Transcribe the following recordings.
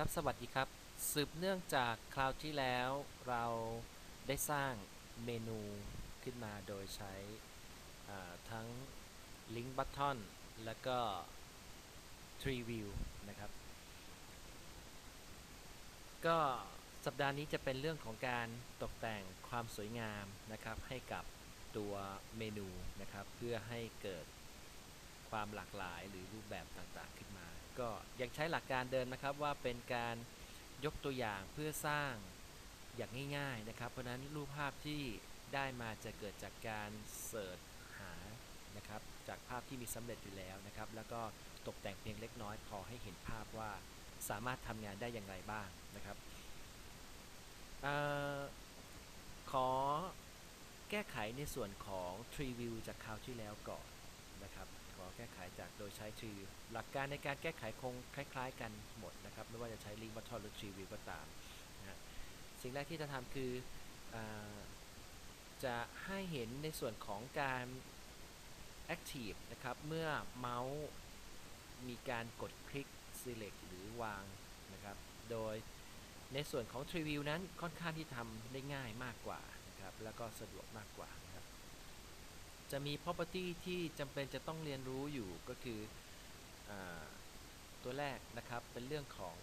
ครับสวัสดีครับ สืบเนื่องจากคราวที่แล้วเราได้สร้างเมนูขึ้นมาโดยใช้ทั้ง Link Button แล้วก็ Tree View นะครับ ก็สัปดาห์นี้จะเป็นเรื่องของการตกแต่งความสวยงามนะครับ ให้กับตัวเมนูนะครับ เพื่อให้เกิดความหลากหลายหรือรูปแบบต่างๆขึ้นมา ก็ยังใช้หลักการเดิมนะครับว่าเป็นการยกตัวอย่างเพื่อสร้างอย่างง่ายๆนะครับ เพราะนั้นรูปภาพที่ได้มาจะเกิดจากการเสิร์ชหานะครับจากภาพที่มีสำเร็จอยู่แล้วนะครับ แล้วก็ตกแต่งเพียงเล็กน้อยพอให้เห็นภาพว่าสามารถทำงานได้อย่างไรบ้างนะครับออขอแก้ไขในส่วนของ Tree View จากคราวที่แล้วก่อน แก้ไขจากโดยใช้ Tree หลักการในการแก้ไขคงคล้ายๆ กันหมดนะครับ ไม่ว่าจะใช้ Link Button หรือ Tree View ก็ตามนะสิ่งแรกที่จะทำคืออจะให้เห็นในส่วนของการ Active นะครับ เมื่อเมาส์มีการกดคลิก Select หรือวางนะครับ โดยในส่วนของ Tree View นั้นค่อนข้างที่ทำได้ง่ายมากกว่านะครับ แล้วก็สะดวกมากกว่า จะมี property ที่จำเป็นจะต้องเรียนรู้อยู่ก็คืออตัวแรกนะครับเป็นเรื่องของ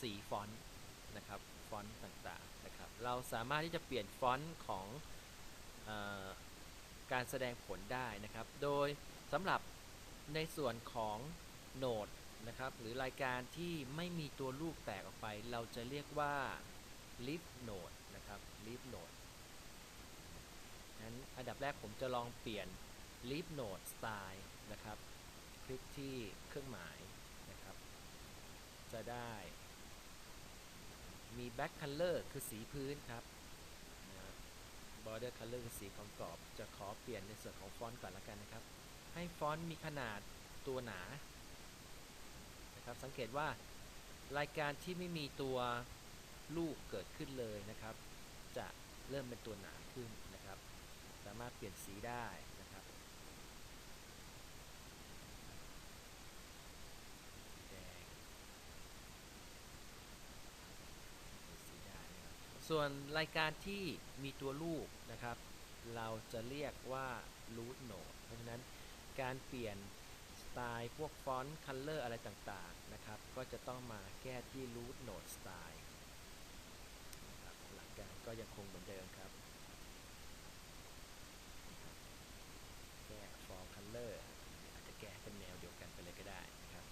สีฟอนต์นะครับฟอนต์ต่างๆนะครับเราสามารถที่จะเปลี่ยนฟอนต์ของอการแสดงผลได้นะครับ โดยสำหรับในส่วนของโหนดนะครับหรือรายการที่ไม่มีตัวลูกแตกออกไป เราจะเรียกว่า leaf node นะครับ leaf node นั้นอันดับแรกผมจะลองเปลี่ยน leaf node style นะครับ คลิกที่เครื่องหมายนะครับ จะได้มี back color คือสีพื้นครับ border color คือสีของกรอบ จะขอเปลี่ยนในส่วนของฟอนต์ก่อนละกันนะครับ ให้ฟอนต์มีขนาดตัวหนานะครับสังเกตว่ารายการที่ไม่มีตัวลูกเกิดขึ้นเลยนะครับ จะเริ่มเป็นตัวหนาขึ้น สามารถเปลี่ยนสีได้นะครับแดงสีได้ส่วนรายการที่มีตัวลูกนะครับ เราจะเรียกว่า root node เพราะฉะนั้นการเปลี่ยนสไตล์พวกฟอนต์คัลเลอร์อะไรต่างๆนะครับ ก็จะต้องมาแก้ที่ root node style หลักการก็ยังคงเหมือนเดิมครับ แก้ for color อาจจะแก้เป็นแนวเดียวกันไปเลยก็ได้นะครับ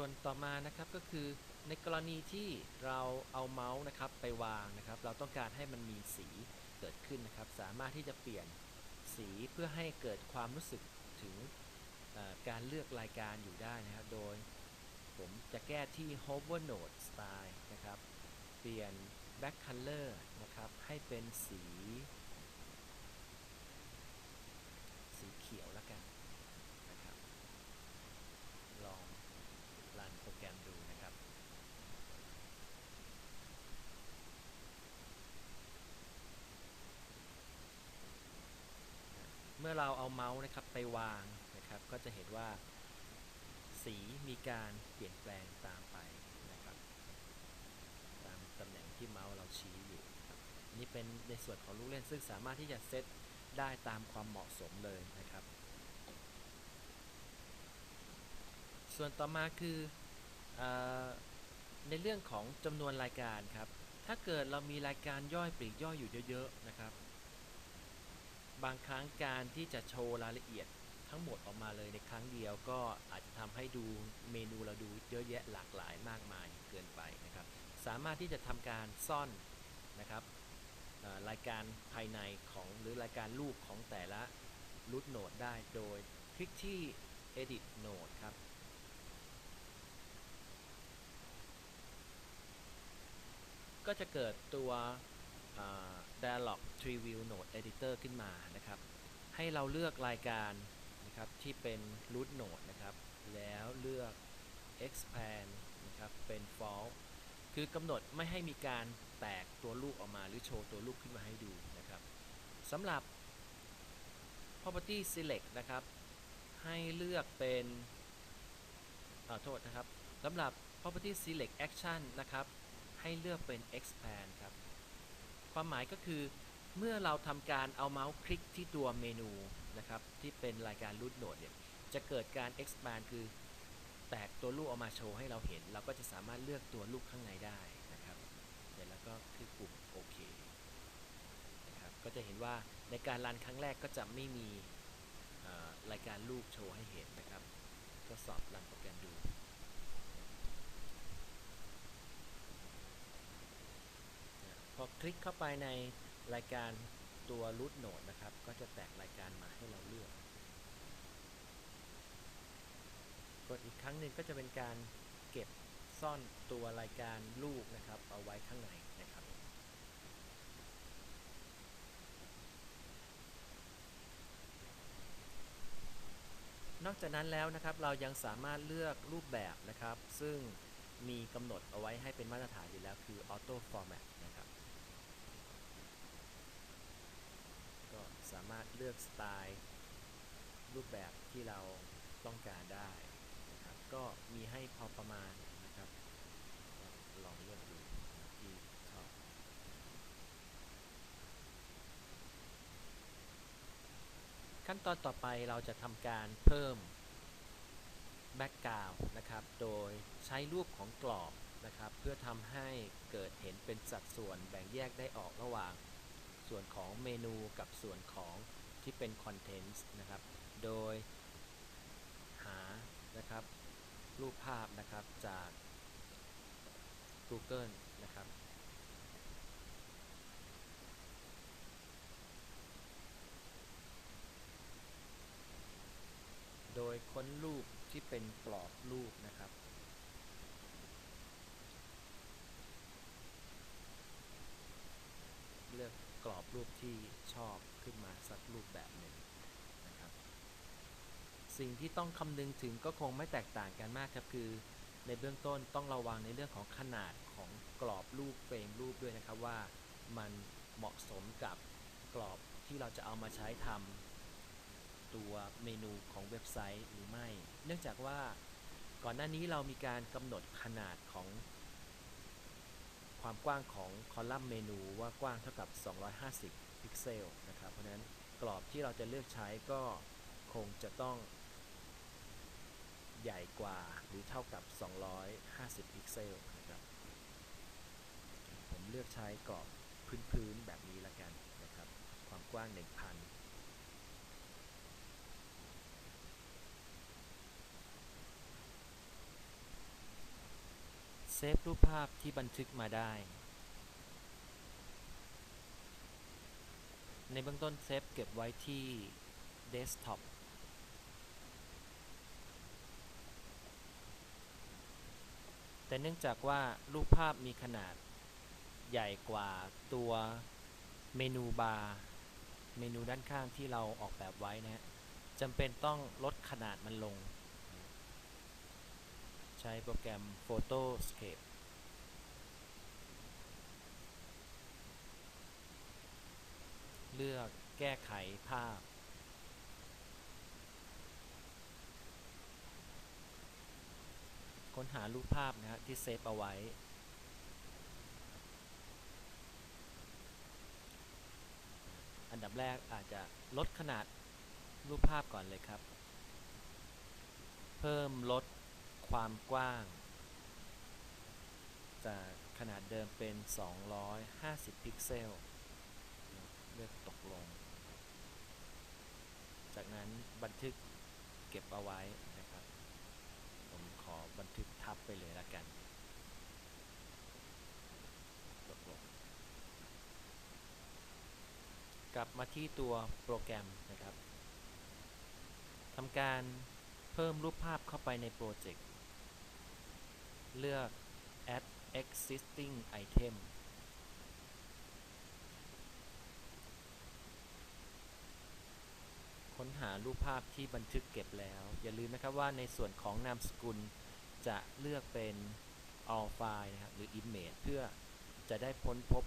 ส่วนต่อมานะครับก็คือในกรณีที่เราเอาเมาส์นะครับไปวางนะครับ เราต้องการให้มันมีสีเกิดขึ้นนะครับ สามารถที่จะเปลี่ยนสีเพื่อให้เกิดความรู้สึกถึงการเลือกรายการอยู่ได้นะครับ โดยผมจะแก้ที่ hover node style นะครับ เปลี่ยน back color นะครับ ให้เป็นสีเขียวแล้วกันนะครับ ลองรันโปรแกรมดูนะครับ เมื่อเราเอาเมาส์นะครับไปวางนะครับก็จะเห็นว่า สีมีการเปลี่ยนแปลงตามไปนะครับ ตามตำแหน่งที่เมาส์เราชี้อยู่ครับอันนี่เป็นในส่วนของลูกเล่นซึ่งสามารถที่จะเซตได้ตามความเหมาะสมเลยนะครับ ส่วนต่อมาคือเออในเรื่องของจำนวนรายการครับ ถ้าเกิดเรามีรายการย่อยปลีกย่อยอยู่เยอะๆนะครับ บางครั้งการที่จะโชว์รายละเอียดทั้งหมดออกมาเลยในครั้งเดียวก็อาจจะทำให้ดูเมนูเราดูเยอะแยะหลากหลายมากมายเกินไปนะครับ สามารถที่จะทำการซ่อนนะครับรายการภายในของหรือรายการลูกของแต่ละรูทโนดได้โดยคลิกที่ edit node ครับ ก็จะเกิดตัว dialog tree view node editor ขึ้นมานะครับ ให้เราเลือกรายการนะครับที่เป็น root node นะครับ แล้วเลือก expand นะครับ เป็น false คือกำหนดไม่ให้มีการแตกตัวลูกออกมาหรือโชว์ตัวลูกขึ้นมาให้ดูนะครับสำหรับ property select นะครับ ให้เลือกเป็นอโทษนะครับสำหรับ property select action นะครับ ให้เลือกเป็น expand ครับ ความหมายก็คือ เมื่อเราทำการเอาเมาส์คลิกที่ตัวเมนูนะครับที่เป็นรายการ root node เนี่ยจะเกิดการ expand คือแตกตัวลูกออกมาโชว์ให้เราเห็น เราก็จะสามารถเลือกตัวลูกข้างในได้นะครับ เสร็จแล้วก็คลิกปุ่มโอเคนะครับก็จะเห็นว่าในการรันครั้งแรกก็จะไม่มีรายการลูกโชว์ให้เห็นนะครับทดสอบรันโปรแกรมดู พอคลิกเข้าไปในรายการตัว root node นะครับ ก็จะแตกรายการมาให้เราเลือก กดอีกครั้งหนึ่งก็จะเป็นการเก็บซ่อนตัวรายการลูกนะครับ เอาไว้ข้างในนะครับ นอกจากนั้นแล้วนะครับเรายังสามารถเลือกรูปแบบนะครับ ซึ่งมีกำหนดเอาไว้ให้เป็นมาตรฐานอยู่แล้วคือ auto format นะครับ ก็ สามารถเลือกสไตล์รูปแบบที่เราต้องการได้นะครับ ก็มีให้พอประมาณนะครับ ลองเลือกดูที่ชอบขั้นตอนต่อไปเราจะทำการเพิ่มแบ็กกราวนะครับ โดยใช้รูปของกรอบนะครับ เพื่อทำให้เกิดเห็นเป็นสัดส่วนแบ่งแยกได้ออกระหว่าง ส่วนของเมนูกับส่วนของที่เป็นคอนเทนต์นะครับ โดยหานะครับรูปภาพนะครับจาก Google นะครับโดยค้นรูปที่เป็นกรอบรูปนะครับ เลือกกรอบรูป ที่ชอบขึ้นมาสักรูปแบบหนึ่งนะครับ สิ่งที่ต้องคำนึงถึงก็คงไม่แตกต่างกันมากครับคือ ในเบื้องต้นต้องระวังในเรื่องของขนาดของกรอบรูปเฟรมรูปด้วยนะครับว่ามันเหมาะสมกับกรอบที่เราจะเอามาใช้ทำตัวเมนูของเว็บไซต์หรือไม่ เนื่องจากว่าก่อนหน้านี้เรามีการกำหนดขนาดของ ความกว้างของคอลัมน์เมนูว่ากว้างเท่ากับ 250 พิกเซลนะครับ เพราะนั้นกรอบที่เราจะเลือกใช้ก็คงจะต้อง ใหญ่กว่าหรือเท่ากับ 250 พิกเซลนะครับ ผมเลือกใช้กรอบพื้นๆแบบนี้ละกันนะครับ ความกว้าง 1,000 เซฟรูปภาพที่บันทึกมาได้ ในเบื้องต้นเซฟเก็บไว้ที่เดสก์ท็อปแต่เนื่องจากว่ารูปภาพมีขนาดใหญ่กว่าตัวเมนูบาร์เมนูด้านข้างที่เราออกแบบไว้นะจำเป็นต้องลดขนาดมันลง ช้โปรแกรม Photoscape เลือกแก้ไขภาพ ค้นหารูปภาพนะฮะที่เซฟเอาไว้ อันดับแรกอาจจะลดขนาดรูปภาพก่อนเลยครับ เพิ่มลด ความกว้าง จากขนาดเดิมเป็น 250 พิกเซล เลือกตกลง จากนั้นบันทึกเก็บเอาไว้นะครับ ผมขอบันทึกทับไปเลยละกัน ตกลง กลับมาที่ตัวโปรแกรมนะครับทำการเพิ่มรูปภาพเข้าไปในโปรเจกต์ เลือก add existing item ค้นหารูปภาพที่บันทึกเก็บแล้ว อย่าลืมนะครับว่าในส่วนของนามสกุลจะเลือกเป็น all file นะครับหรือ image เพื่อจะได้พ้นพบ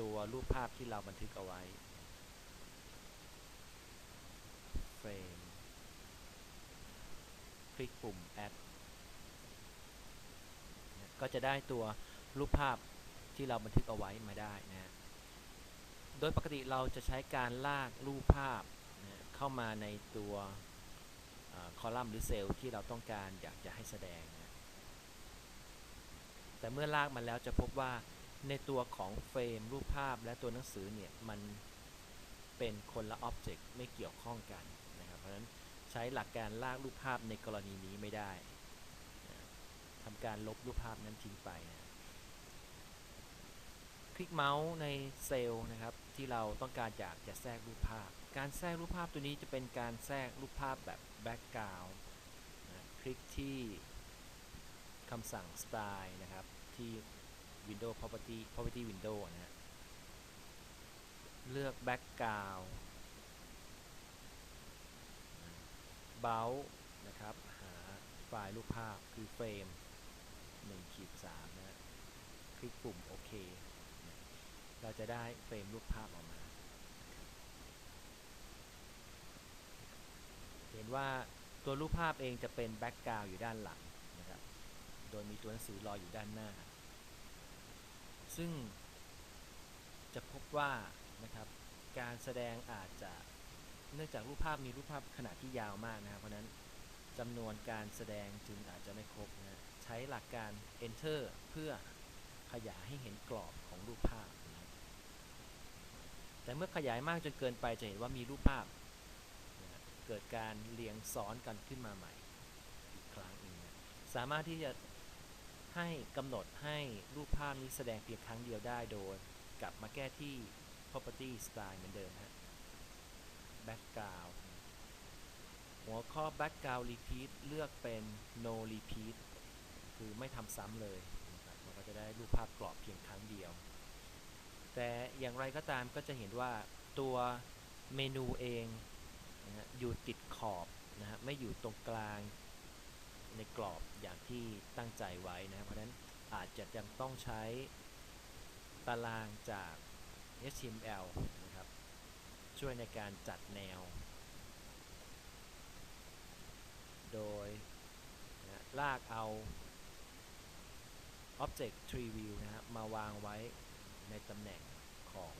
ตัวรูปภาพที่เราบันทึกเอาไว้ frame คลิกปุ่ม add ก็จะได้ตัวรูปภาพที่เราบันทึกเอาไว้มาได้นะโดยปกติเราจะใช้การลากรูปภาพนะเข้ามาในตัวคอลัมน์หรือเซลล์ที่เราต้องการอยากจะให้แสดงนะแต่เมื่อลากมาแล้วจะพบว่าในตัวของเฟรมรูปภาพและตัวหนังสือเนี่ยมันเป็นคนละอ็อบเจกต์ไม่เกี่ยวข้องกันนะครับเพราะฉะนั้นใช้หลักการลากรูปภาพในกรณีนี้ไม่ได้ ทำการลบรูปภาพนั้นทิ้งไปนะคลิกเมาส์ในเซลล์นะครับที่เราต้องการอยากจะแทรกรูปภาพ การแทรกรูปภาพตัวนี้จะเป็นการแทรกรูปภาพแบบแบ็กกราวด์คลิกที่คำสั่ง Style นะครับ ที่ Windows Property Property Window นะฮะเลือก Background เบลนะครับ หาไฟล์รูปภาพคือเฟรม 1ขีด3นะคลิกปุ่มโอเค เราจะได้เฟรมรูปภาพออกมา เห็นว่าตัวรูปภาพเองจะเป็นแบ็กกราวอยู่ด้านหลังนะครับ โดยมีตัวหนังสือรออยู่ด้านหน้า ซึ่งจะพบว่านะครับการแสดงอาจจะเนื่องจากรูปภาพมีรูปภาพขนาดที่ยาวมากนะครับ เพราะนั้นจำนวนการแสดงจึงอาจจะไม่ครบ หลักการ enter เพื่อขยายให้เห็นกรอบของรูปภาพนะครับแต่เมื่อขยายมากจนเกินไปจะเห็นว่ามีรูปภาพนะเกิดการเรียงซ้อนกันขึ้นมาใหม่อีกครั้งหนึงนะสามารถที่จะให้กำหนดให้รูปภาพนี้แสดงเพียงครั้งเดียวได้โดยกลับมาแก้ที่ property style เหมือนเดิมฮะ background หัวข้อ background repeat เลือกเป็น no repeat คือไม่ทำซ้ำเลยนะครับมันก็จะได้รูปภาพกรอบเพียงครั้งเดียว แต่อย่างไรก็ตามก็จะเห็นว่าตัวเมนูเองนะอยู่ติดขอบนะฮะไม่อยู่ตรงกลางในกรอบอย่างที่ตั้งใจไว้นะครับเพราะฉะนั้นอาจจะยังต้องใช้ตารางจาก HTML นะครับ ช่วยในการจัดแนว โดยนะลากเอา Object Tree View นะฮะมาวางไว้ในตำแหน่งของ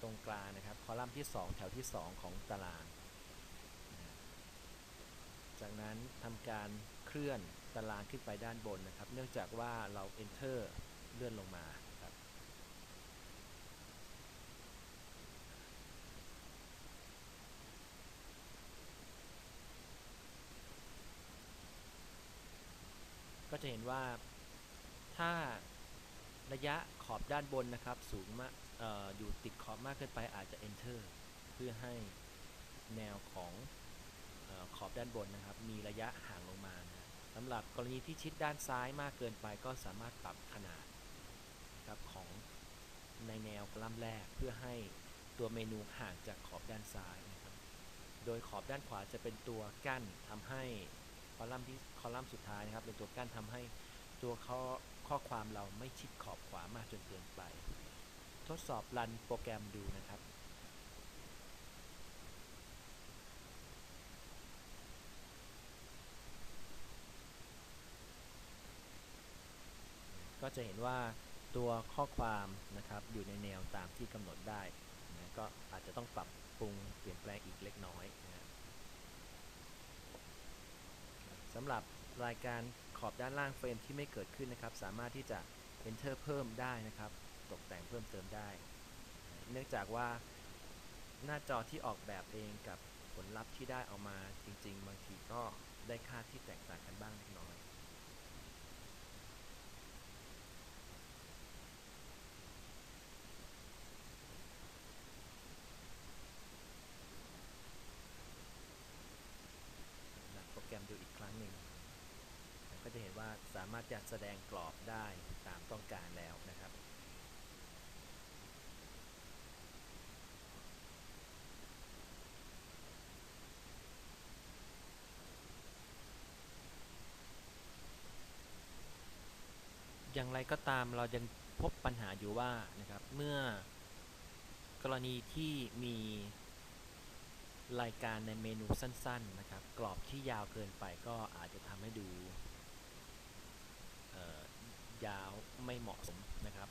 ตรงกลางนะครับ คอลัมน์ที่ 2 แถวที่ 2 ของตาราง จากนั้นทำการเคลื่อนตารางขึ้นไปด้านบนนะครับ เนื่องจากว่าเรา Enter เลื่อนลงมาครับ ก็จะเห็น ว่าถ้าระยะขอบด้านบนนะครับ สูงมากอออยู่ติดขอบมากเกินไปอาจจะ enter เพื่อให้แนวของออขอบด้านบนนะครับ มีระยะห่างลงมานะสำหรับกรณีที่ชิดด้านซ้ายมากเกินไป ก็สามารถปรับขนาดครับของในแนวกลัมแรกเพื่อให้ตัวเมนูห่างจากขอบด้านซ้ายนะครับ โดยขอบด้านขวาจะเป็นตัวกั้นทำให้ คอลัมน์ที่คอลัมน์สุดท้ายนะครับ เป็นตัวกั้นทำให้ตัวข้อข้อความเราไม่ชิดขอบขวามากจนเกินไป ทดสอบรันโปรแกรมดูนะครับก็จะเห็นว่าตัวข้อความนะครับอยู่ในแนวตามที่กำหนดได้นะก็อาจจะต้องปรับปรุงเปลี่ยนแปลงอีกเล็กน้อยนะสำหรับรายการขอบด้านล่างเฟรมที่ไม่เกิดขึ้นนะครับ สามารถที่จะ enter เพิ่มได้นะครับ ตกแต่งเพิ่มเติมได้ เนื่องจากว่าหน้าจอที่ออกแบบเองกับผลลัพธ์ที่ได้ออกมาจริง ๆ บางทีก็ได้ค่าที่แตกต่างกันบ้างเล็กน้อย แสดงกรอบได้ตามต้องการแล้วนะครับ อย่างไรก็ตามเรายังพบปัญหาอยู่ว่านะครับเมื่อกรณีที่มีรายการในเมนูสั้นๆนะครับ กรอบที่ยาวเกินไปก็อาจจะทำให้ดู ยาวไม่เหมาะสมนะครับ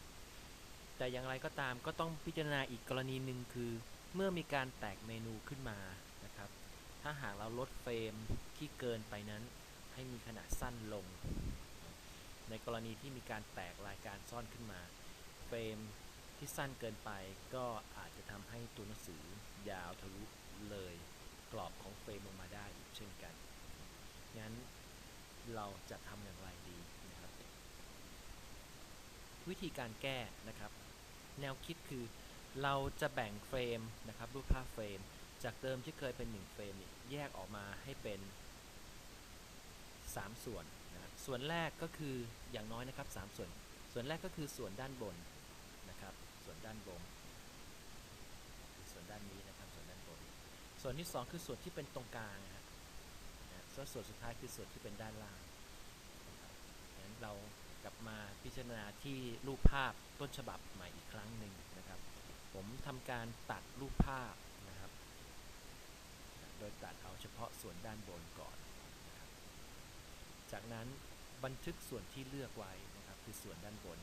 แต่อย่างไรก็ตามก็ต้องพิจารณาอีกกรณีหนึ่งคือ เมื่อมีการแตกเมนูขึ้นมานะครับ ถ้าหากเราลดเฟรมที่เกินไปนั้น ให้มีขนาดสั้นลง ในกรณีที่มีการแตกรายการซ่อนขึ้นมา เฟรมที่สั้นเกินไปก็อาจจะทำให้ตัวหนังสือยาวทะลุเลยกรอบของเฟรมลงมาได้อีกเช่นกัน งั้นเราจะทำอย่างไรดี วิธีการแก้นะครับ แนวคิดคือเราจะแบ่งเฟรมนะครับรูปภาพเฟรม จากเดิมที่เคยเป็น1เฟรมเนี่ยแยกออกมาให้เป็น 3 ส่วนนะส่วนแรกก็คืออย่างน้อยนะครับ 3 ส่วน ส่วนแรกก็คือส่วนด้านบนนะครับ ส่วนด้านบน ส่วนด้านนี้นะครับส่วนด้านบน ส่วนที่ 2 คือส่วนที่เป็นตรงกลางนะครับส่วนส่วนสุดท้ายคือส่วนที่เป็นด้านล่างนั้นเรา ลับมาพิจารณาที่รูปภาพต้นฉบับใหม่อีกครั้งหนึ่งนะครับ ผมทำการตัดรูปภาพนะครับ โดยตัดเอาเฉพาะส่วนด้านบนก่อนนะครับจากนั้นบันทึกส่วนที่เลือกไว้นะครับคือส่วนด้านบน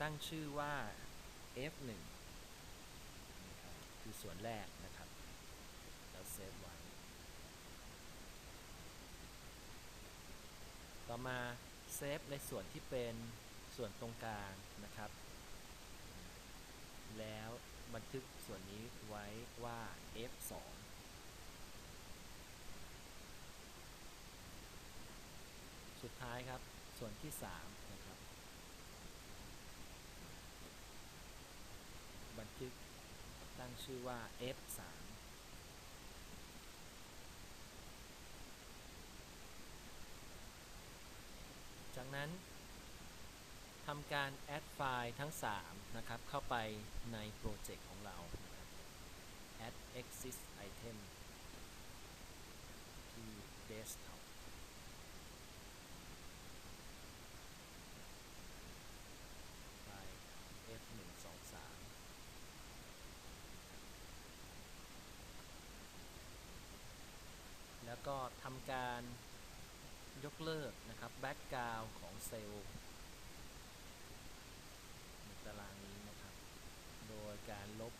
ตั้งชื่อว่า F1 นะครับคือส่วนแรกนะครับแล้วเซฟไว้ต่อมา เซฟในส่วนที่เป็นส่วนตรงกลางนะครับ แล้วบันทึกส่วนนี้ไว้ว่า F2 สุดท้ายครับ ส่วนที่ 3 นะครับ บันทึกตั้งชื่อว่า F3 จาก นั้นทำการแอดไฟล์ทั้ง 3 นะครับ เข้าไปในโปรเจกต์ของเรา add exist item ที่ desktop ไฟล์ f123 แล้วก็ทำการย กเลิกนะครับแบ็กกราวของเซลล์ในตารางนี้นะครับ โดยการลบ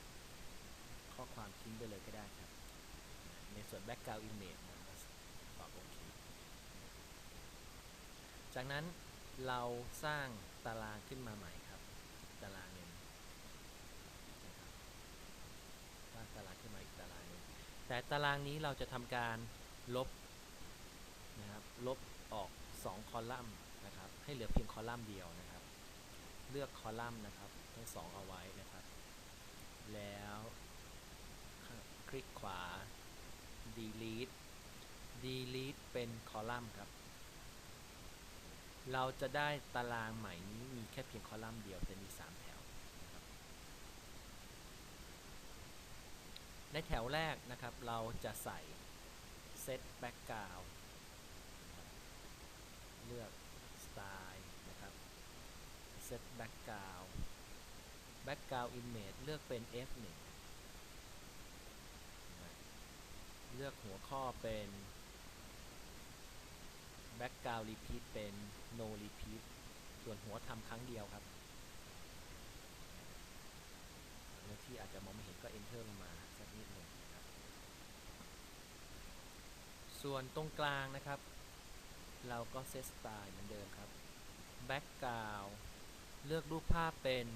ข้อความทิ้งไปเลยก็ได้ครับ ในส่วน background image นะตอบโอเค จากนั้นเราสร้างตารางขึ้นมาใหม่ครับ ตารางหนึ่งสร้างตารางขึ้นมาอีกตารางหนึ่งแต่ตารางนี้เราจะทำการลบนะครับ ลบ ออก 2 คอลัมน์นะครับ ให้เหลือเพียงคอลัมน์เดียวนะครับ เลือกคอลัมน์นะครับ ทั้งสองเอาไว้นะครับ แล้วคลิกขวา delete delete เป็นคอลัมน์ครับ เราจะได้ตารางใหม่นี้มีแค่เพียงคอลัมน์เดียวแต่มี 3 แถวนะครับ ในแถวแรกนะครับเราจะใส่ set background เลือก style นะครับ set background background image เลือกเป็น F1 นะเลือกหัวข้อเป็น background repeat เป็น no repeat ส่วนหัวทำครั้งเดียวครับเรื่อที่อาจจะมองไม่เห็นก็ enter ลงมาสักนิดหนึ่งครับ ส่วนตรงกลางนะครับ เราก็ set style เหมือนเดิมครับ background เลือกรูปภาพเป็น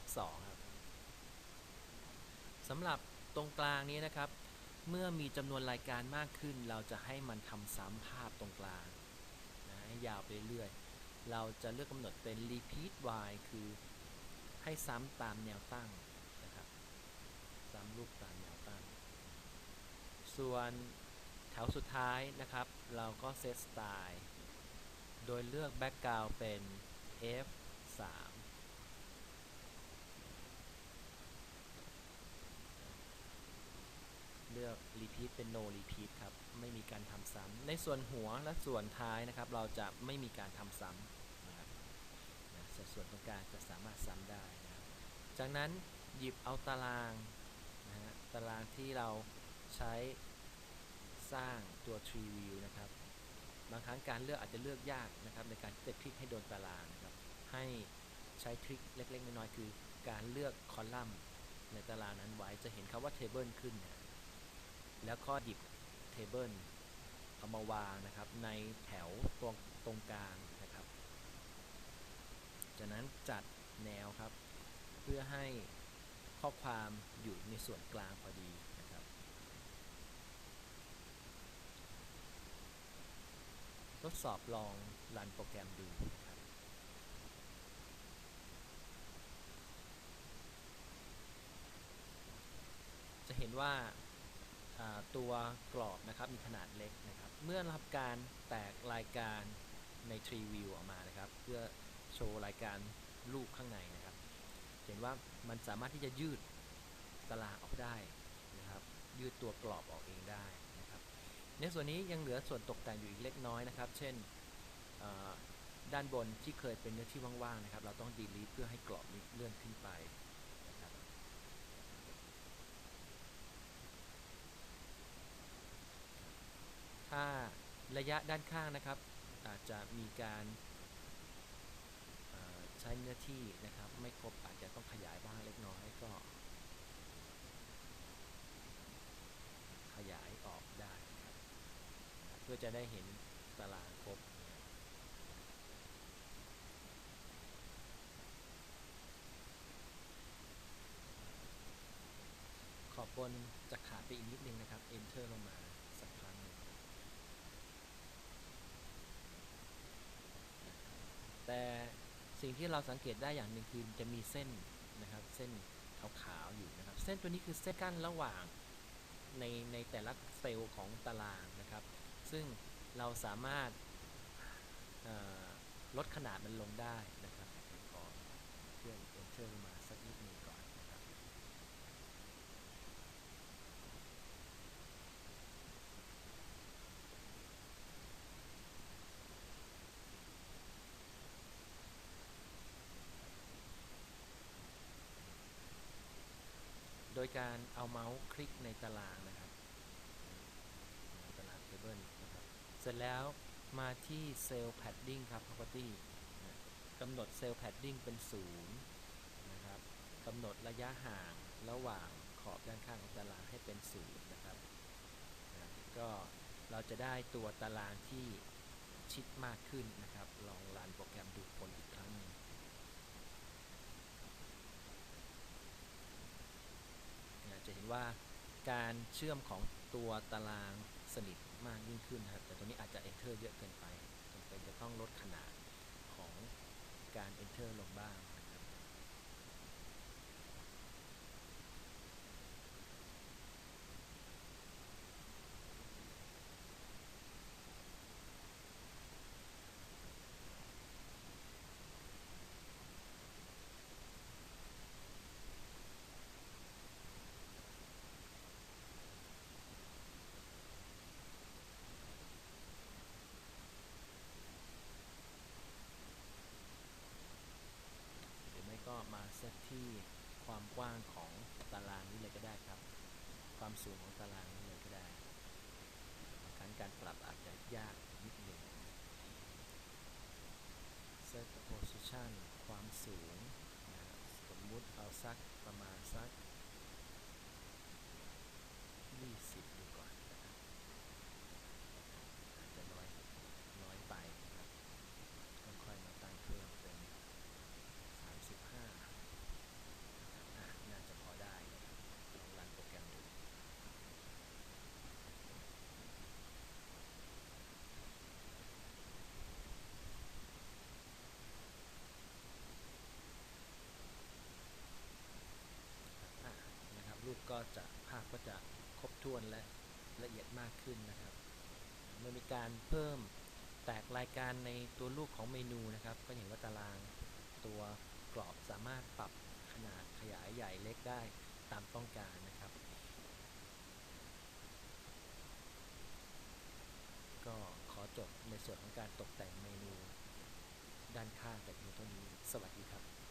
F2 ครับสำหรับตรงกลางนี้นะครับ เมื่อมีจำนวนรายการมากขึ้น เราจะให้มันทำซ้ำภาพตรงกลางนะให้ยาวไปเรื่อยๆเราจะเลือกกำหนดเป็น repeat y คือให้ซ้ำตามแนวตั้งนะครับ ซ้ำรูปตามแนวตั้ง ส่วน แถวสุดท้ายนะครับ เราก็ set style โดยเลือก background เป็น F3 เลือก repeat เป็น no repeat ครับ ไม่มีการทำซ้ำ ในส่วนหัวและส่วนท้ายนะครับ เราจะไม่มีการทำซ้ำนะครับส่วนตรงกลางจะสามารถซ้ำได้นะครับจากนั้นหยิบเอาตารางนะฮะตารางที่เราใช้ สร้างตัว tree view นะครับ บางครั้งการเลือกอาจจะเลือกยากนะครับ ในการจะคลิกให้โดนตารางนะครับ ให้ใช้ทริคเล็ก ๆ น้อยๆคือ การเลือกคอลัมน์ในตารางนั้นไว้จะเห็นคำว่า table ขึ้นนี่ยแล้วก็หยิบ table เอามาวางนะครับ ในแถวตรงตรงกลางนะครับ จากนั้นจัดแนวครับ เพื่อให้ข้อความอยู่ในส่วนกลางพอดีนะครับ ทดสอบลองรันโปรแกรมดูนะครับจะเห็นว่าตัวกรอบนะครับมีขนาดเล็กนะครับ เมื่อรับการแตกรายการใน Tree View ออกมานะครับ เพื่อโชว์รายการรูปข้างในนะครับ เห็นว่ามันสามารถที่จะยืดตารางออกได้นะครับ ยืดตัวกรอบออกเองได้ ในส่วนนี้ยังเหลือส่วนตกแต่งอยู่อีกเล็กน้อยนะครับ เช่นด้านบนที่เคยเป็นเนื้อที่ว่างๆนะครับ เราต้อง delete เพื่อให้กรอบนี้เลื่อนขึ้นไปนะครับถ้าระยะด้านข้างนะครับ อาจจะมีการใช้เนื้อที่นะครับ ไม่ครบอาจจะต้องขยายบ้างเล็กน้อยก็ ขยายออกได้นะครับ เพื่อจะได้เห็นตารางครบขอบบนจะขาดไปอีกนิดนึงนะครับ enter ลงมาสักครั้งนึงแต่สิ่งที่เราสังเกตได้อย่างหนึ่งคือจะมีเส้นนะครับเส้นขาวๆอยู่นะครับ เส้นตัวนี้คือเส้นกั้นระหว่างในในแต่ละเซลล์ของตารางนะครับ ซึ่งเราสามารถลดขนาดมันลงได้นะครับขอเพื่อน enter ลงมาสักนิดนึงก่อนนะครับโดยการเอาเมาส์คลิกในตารางนะครับในตาราง table นะครับ เสร็จแล้วมาที่เซลล์ padding ครับ property นะกำหนดเซลล์ padding เป็นศูนย์นะครับกำหนดระยะห่างระหว่างขอบด้านข้างของตารางให้เป็นศูนย์นะครับนะก็เราจะได้ตัวตารางที่ชิดมากขึ้นนะครับ ลองรันโปรแกรมดูผลอีกครั้งนึงนะจะเห็นว่าการเชื่อมของตัวตารางสนิท มากยิ่งขึ้นครับแต่ตัวนี้อาจจะ enter เยอะเกินไปจำเป็นจะต้องลดขนาดของการ enter ลงบ้างนะครับ หรือไม่ก็มาเซตที่ความกว้างของตารางนี้เลยก็ได้ครับ ความสูงของตารางนี้เลยก็ได้บางครั้งการปรับอาจจะยากนิดหนึ่ง set position ความสูงนะสมมุติเอาสักประมาณสัก 20 ดูก่อนนะครับอาจจะน้อยน้อยไปนะครับค่อยๆมาตั้งเพิ่มเป็น 35นะครับอะน่าจะพอได้นะครับลองรันโปรแกรมดู อะนะครับรูปก็ จะภาพก็จะครบถ้วนและละเอียดมากขึ้นนะครับเมื่อมีการเพิ่มแตกรายการในตัวรูปของเมนูนะครับ ก็เห็นว่าตารางตัวกรอบสามารถปรับขนาดขยายใหญ่เล็กได้ตามต้องการนะครับ ก็ขอจบในส่วนของการตกแต่งเมนูด้ด้านข้างแต่เพียงเท่านี้ สวัสดีครับ